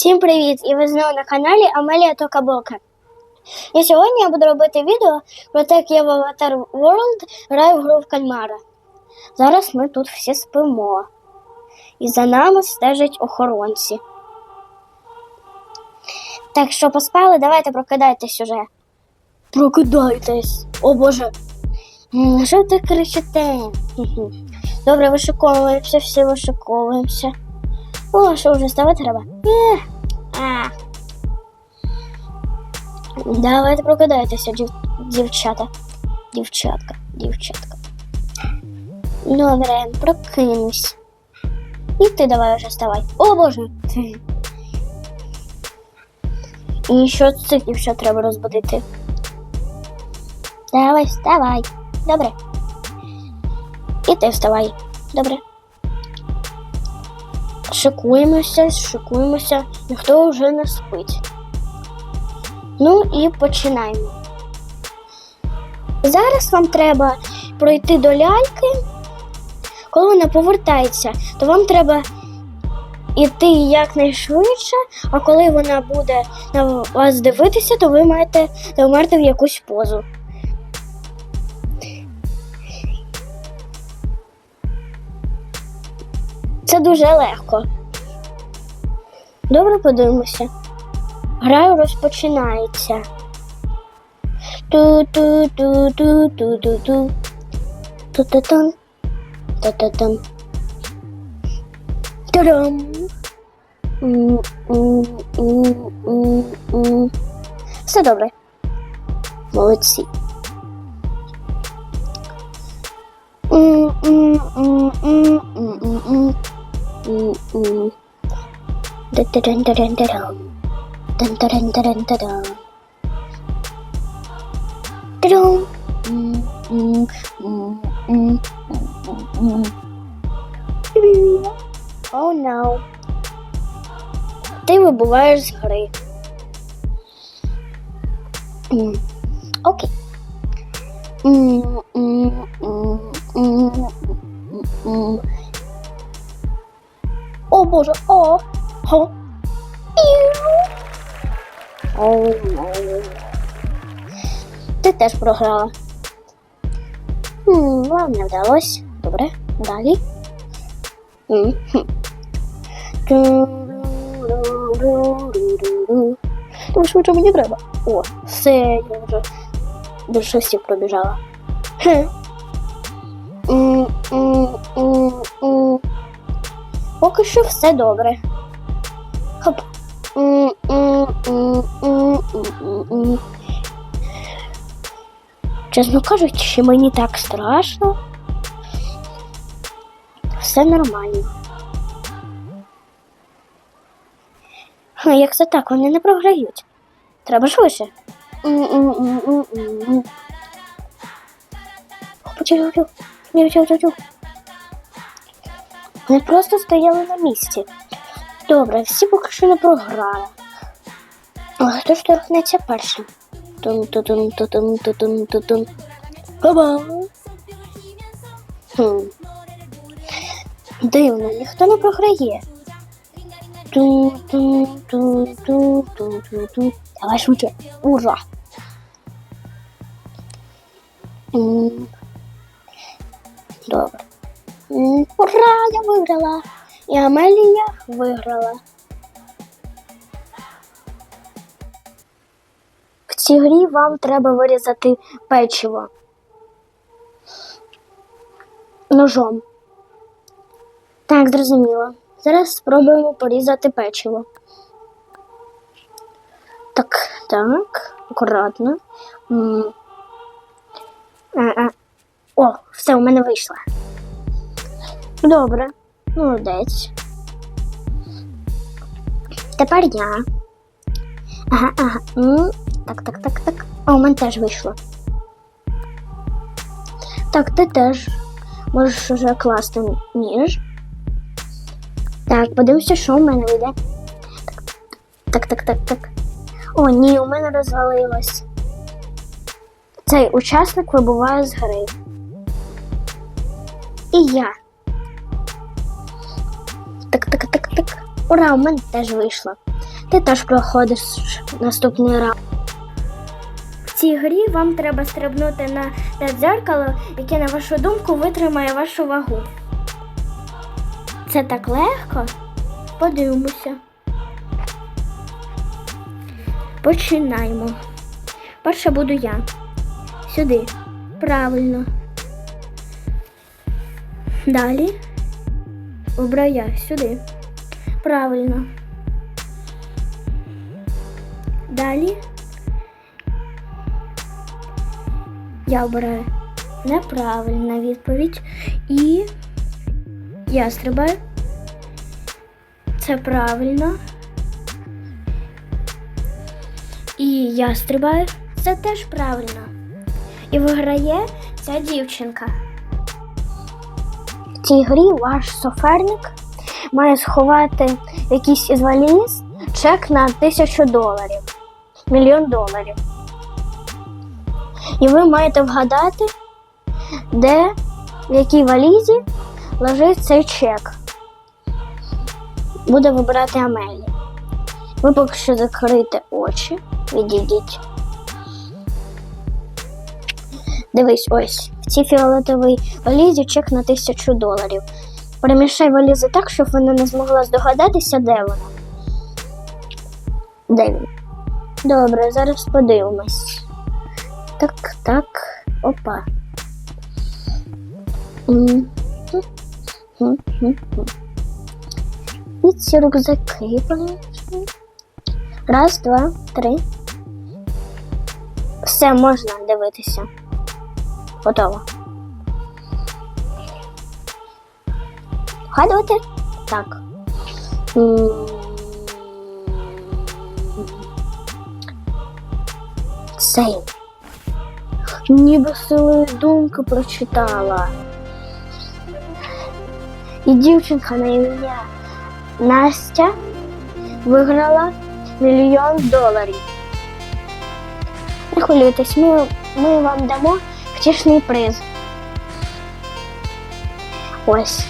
Всім привіт! І ви знову на каналі Амелія Токабока. І сьогодні я буду робити відео про те, як я в Avatar World граю в гру в кальмара. Зараз ми тут всі спимо. І за нами стежать охоронці. Так що поспали, давайте прокидайтесь уже. Прокидайтесь! О боже! Що ти кричите? Добре, вишиковуємося, всі вишиковуємося. О, що вже ставати треба? Е, а. Давайте прокидайтеся, дів... дівчата. Дівчатка, дівчатка. Добре, прокинусь. І ти давай вже вставай. О боже! Ти. І що цих дівчат треба розбудити? Давай, вставай. Добре. І ти вставай. Добре. Шикуємося, шикуємося, ніхто вже не спить. Ну і починаємо. Зараз вам треба пройти до ляльки. Коли вона повертається, то вам треба йти якнайшвидше, а коли вона буде на вас дивитися, то ви маєте завмерти в якусь позу. Це дуже легко. Добре подивимося. Гра розпочинається. Ту-ту-ту-ту-ту-ту-ту. Ту-ту-тун. Ту-ту-тун. Та-дам. М-м-м-м-м. Все добре. Молодці. Дun-дун-дун-дун-дун. Дун-дун-дун-дун-дун. Та-дам. М-м-м-м-м-м. Oh no. Ти вибуваєш з гри. М, Окей. М, м, м, м, м. О боже, о! О! Ти теж програла. Вам не вдалося. Добре, далі. Тому швидше мені треба. О, все, я вже до шості пробіжала. Поки що все добре. Чесно кажучи, мені так страшно. Все нормально. Ха, Як це так? Вони не програють. Треба швидше. Вони просто стояли на місці. Добре, всі поки що не програли. А хто ж торкнеться першим? Тун-ту-тун-ту-тун-ту-тун-ту-тун. Ба-ба! Хм. Дивно, ніхто не програє. Ту-ту-ту-ту-ту-ту. Давай швидше. Ура! Добре. Ура! Я виграла! І Амелія виграла. Цій грі вам треба вирізати печиво ножом. Так, зрозуміло. Зараз спробуємо порізати печиво. Так, так, акуратно. О, все, у мене вийшло. Добре, молодець. Тепер я. Ага, ага. Так, так, так, так. О, у мене теж вийшло. Так, ти теж можеш уже класти ніж. Так, подивимося, що у мене вийде. Так, так, так, так. О, ні, у мене розвалилось. Цей учасник вибуває з гри. І я. Так, так, так, так. Ура, у мене теж вийшло. Ти теж проходиш наступний раунд. Цій грі вам треба стрибнути на те дзеркало, яке, на вашу думку, витримає вашу вагу. Це так легко. Подивимося. Починаємо. Перша буду я. Сюди. Правильно. Далі. Обраю я сюди. Правильно. Далі. Я обираю неправильна відповідь. І я стрибаю. Це правильно. І я стрибаю. Це теж правильно. І виграє ця дівчинка. В цій грі ваш суперник має сховати якийсь із валіз чек на тисячу доларів, мільйон доларів. І ви маєте вгадати, де, в якій валізі лежить цей чек. Буде вибирати Амелі. Ви поки що закрийте очі, відійдіть. Дивись, ось в цій фіолетовій валізі чек на тисячу доларів. Перемішай валізи так, щоб вона не змогла здогадатися, де вона. Де він? Добре, зараз подивимось. Так, так, опа. Ці рюкзаки понесу. Раз, два, три. Все можна дивитися. Готово. Вгадувати? Так. М. Ніби силою думки прочитала. І дівчинка на ім'я Настя виграла мільйон доларів. Не хвилюйтесь, ми, ми вам дамо втішний приз. Ось.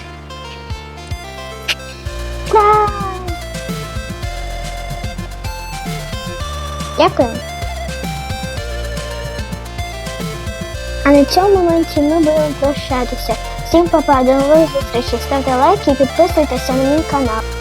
Дякую. А на цьому моменті ми будемо прощатися. Всім па-па, до нових зустрічей. Ставте лайки і підписуйтеся на мій канал.